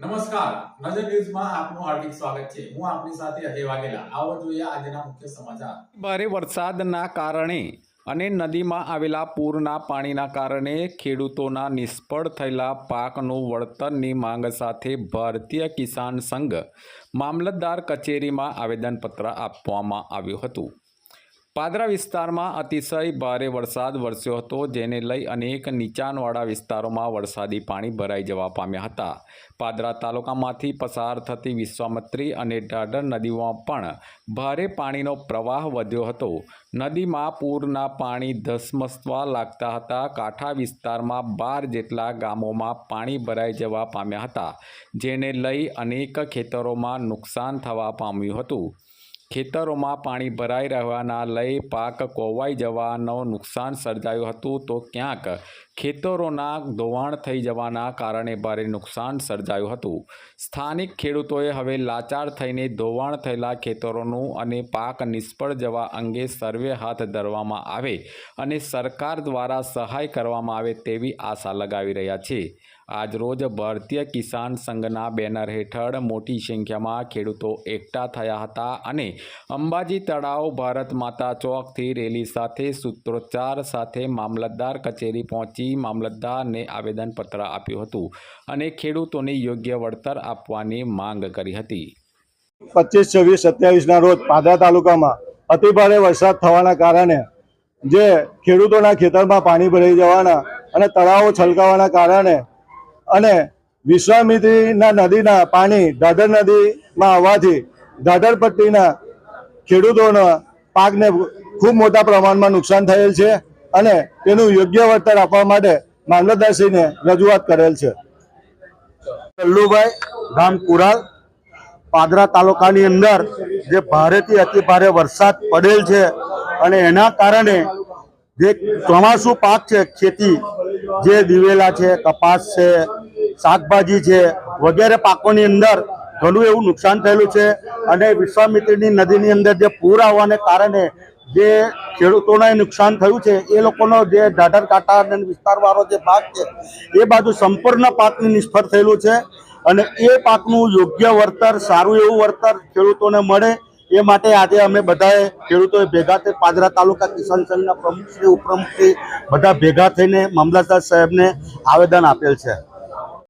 નમસ્કાર. નજર ન્યૂઝમાં આપનું હાર્દિક સ્વાગત છે. હું આપની સાથે અજય વાઘેલા. આવો જોઈએ આજના મુખ્ય સમાચાર. ભારે વરસાદના કારણે અને નદીમાં આવેલા પૂરના પાણીના કારણે ખેડૂતોના નિષ્ફળ થયેલા પાકનું વળતરની માંગ સાથે ભારતીય કિસાન સંઘ મામલતદાર કચેરીમાં આવેદનપત્ર આપવામાં આવ્યું હતું. પાદરા વિસ્તારમાં અતિશય ભારે વરસાદ વરસ્યો હતો, જેને લઈ અનેક નીચાણવાળા વિસ્તારોમાં વરસાદી પાણી ભરાઈ જવા પામ્યા હતા. પાદરા તાલુકામાંથી પસાર થતી વિશ્વામત્રી અને ઢાઢર નદીઓમાં પણ ભારે પાણીનો પ્રવાહ વધ્યો હતો. નદીમાં પૂરના પાણી ધસમસવા લાગતા હતા. કાંઠા વિસ્તારમાં બાર જેટલા ગામોમાં પાણી ભરાઈ જવા પામ્યા હતા, જેને લઈ અનેક ખેતરોમાં નુકસાન થવા પામ્યું હતું. ખેતરોમાં પાણી ભરાઈ રહેવાના લઈ પાક કોવાઈ જવાનો નુકસાન સર્જાયું હતું. તો ક્યાંક ખેતરોના ધોવાણ થઈ જવાના કારણે ભારે નુકસાન સર્જાયું હતું. સ્થાનિક ખેડૂતોએ હવે લાચાર થઈને ધોવાણ થયેલા ખેતરોનું અને પાક નિષ્ફળ જવા અંગે સર્વે હાથ ધરવામાં આવે અને સરકાર દ્વારા સહાય કરવામાં આવે તેવી આશા લગાવી રહ્યા છે. આજરોજ ભારતીય કિસાન સંઘના બેનર હેઠળ મોટી સંખ્યામાં ખેડૂતો એકઠા થયા હતા અને અંબાજી તળાવ ભારત માતા ચોકથી રેલી સાથે સૂત્રોચ્ચાર સાથે મામલતદાર કચેરી પહોંચી મામલતદારને આવેદનપત્ર આપ્યું હતું અને ખેડૂતોને યોગ્ય વળતર આપવાની માંગ કરી હતી. પચીસ, છવ્વીસ, સત્યાવીસના રોજ પાદરા તાલુકામાં અતિભારે વરસાદ થવાના કારણે જે ખેડૂતોના ખેતરમાં પાણી ભરાઈ જવાના અને તળાવો છલકાવાના કારણે અને વિશ્વામિત્રીના નદીના પાણી દાદર નદીમાં આવવાથી દાદર પટ્ટીના ખેડૂતોના પાકને ખૂબ મોટા પ્રમાણમાં નુકસાન થયેલ છે અને તેનું યોગ્ય વળતર આપવા માટે મામલતદારશ્રીને રજૂઆત કરેલ છે. કલ્લુભાઈ ગામ કુરાલ, પાદરા તાલુકાની અંદર જે ભારેથી અતિ ભારે વરસાદ પડેલ છે અને એના કારણે જે ચોમાસું પાક છે, ખેતી જે દિવેલા છે, કપાસ છે, શાકભાજી છે વગેરે પાકોની અંદર ઘણું એવું નુકસાન થયેલું છે. અને વિશ્વામિત્રીની નદીની અંદર જે પૂર આવવાને કારણે જે ખેડૂતોને નુકસાન થયું છે, એ લોકોનો જે ઢાઢર કાંઠા અને વિસ્તારવાળો જે ભાગ છે, એ બાજુ સંપૂર્ણ પાકની નિષ્ફળ થયેલું છે અને એ પાકનું યોગ્ય વળતર, સારું એવું વળતર ખેડૂતોને મળે એ માટે આજે અમે બધાએ ખેડૂતોએ ભેગા થઈ પાદરા તાલુકા કિસાન સંઘના પ્રમુખશ્રી ઉપપ્રમુખશ્રી બધા ભેગા થઈને મામલતદાર સાહેબને આવેદન આપેલ છે.